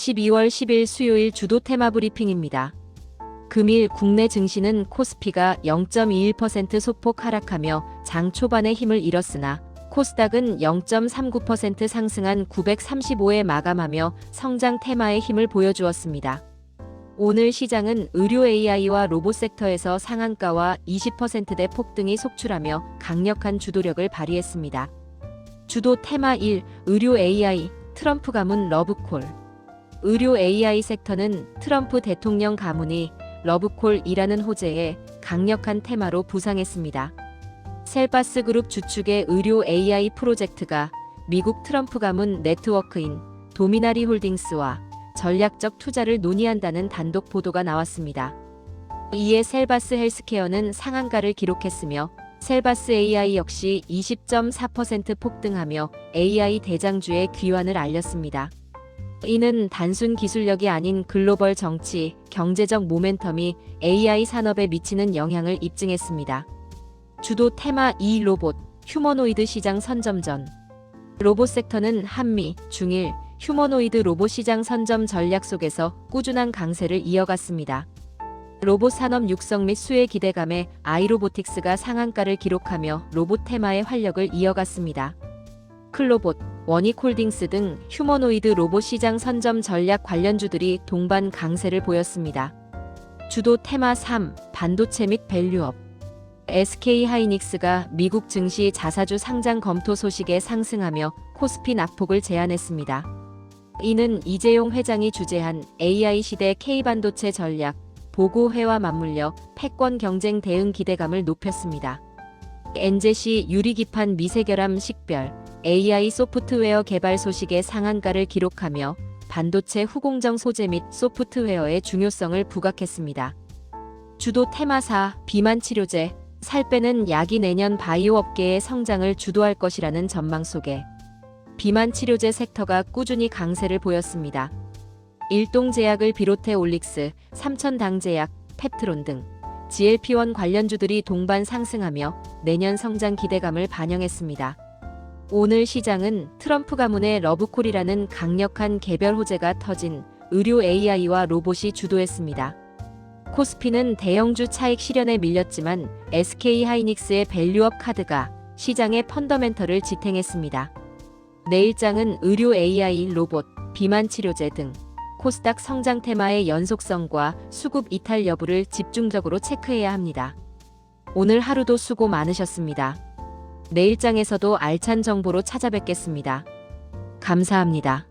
12월 10일 수요일 주도 테마 브리핑입니다. 금일 국내 증시는 코스피가 0.21% 소폭 하락하며 장 초반에 힘을 잃었으나 코스닥은 0.39% 상승한 935에 마감하며 성장 테마의 힘을 보여주었습니다. 오늘 시장은 의료 AI와 로봇 섹터에서 상한가와 20%대 폭등이 속출하며 강력한 주도력을 발휘했습니다. 주도 테마 1 의료 AI 트럼프 가문 러브콜 의료 AI 섹터는 트럼프 대통령 가문이 러브콜이라는 호재에 강력한 테마로 부상했습니다. 셀바스 그룹 주축의 의료 AI 프로젝트가 미국 트럼프 가문 네트워크인 도미나리 홀딩스와 전략적 투자를 논의한다는 단독 보도가 나왔습니다. 이에 셀바스 헬스케어는 상한가를 기록했으며 셀바스 AI 역시 20.4% 폭등하며 AI 대장주의 귀환을 알렸습니다. 이는 단순 기술력이 아닌 글로벌 정치, 경제적 모멘텀이 AI 산업에 미치는 영향을 입증했습니다. 주도 테마 2 로봇, 휴머노이드 시장 선점전. 로봇 섹터는 한미, 중일, 휴머노이드 로봇 시장 선점 전략 속에서 꾸준한 강세를 이어갔습니다. 로봇 산업 육성 및 수혜 기대감에 아이로보틱스가 상한가를 기록하며 로봇 테마의 활력을 이어갔습니다. 클로봇, 원익홀딩스 등 휴머노이드 로봇 시장 선점 전략 관련주들이 동반 강세를 보였습니다. 주도 테마 3, 반도체 및 밸류업. SK 하이닉스가 미국 증시 자사주 상장 검토 소식에 상승하며 코스피 낙폭을 제안했습니다. 이는 이재용 회장이 주재한 AI 시대 K반도체 전략 보고회와 맞물려 패권 경쟁 대응 기대감을 높였습니다. 엔제시 유리기판 미세결함 식별 AI 소프트웨어 개발 소식의 상한가를 기록하며 반도체 후공정 소재 및 소프트웨어의 중요성을 부각했습니다. 주도 테마사 비만 치료제 살 빼는 약이 내년 바이오 업계의 성장을 주도할 것이라는 전망 속에 비만 치료제 섹터가 꾸준히 강세를 보였습니다. 일동제약을 비롯해 올릭스, 삼천당제약, 펩트론 등 GLP-1 관련주들이 동반 상승하며 내년 성장 기대감을 반영했습니다. 오늘 시장은 트럼프 가문의 러브콜이라는 강력한 개별 호재가 터진 의료 AI와 로봇이 주도했습니다. 코스피는 대형주 차익 실현에 밀렸지만 SK 하이닉스의 밸류업 카드가 시장의 펀더멘털을 지탱했습니다. 내일장은 의료 AI 로봇, 비만 치료제 등 코스닥 성장 테마의 연속성과 수급 이탈 여부를 집중적으로 체크해야 합니다. 오늘 하루도 수고 많으셨습니다. 내 일장에서도 알찬 정보로 찾아뵙겠습니다. 감사합니다.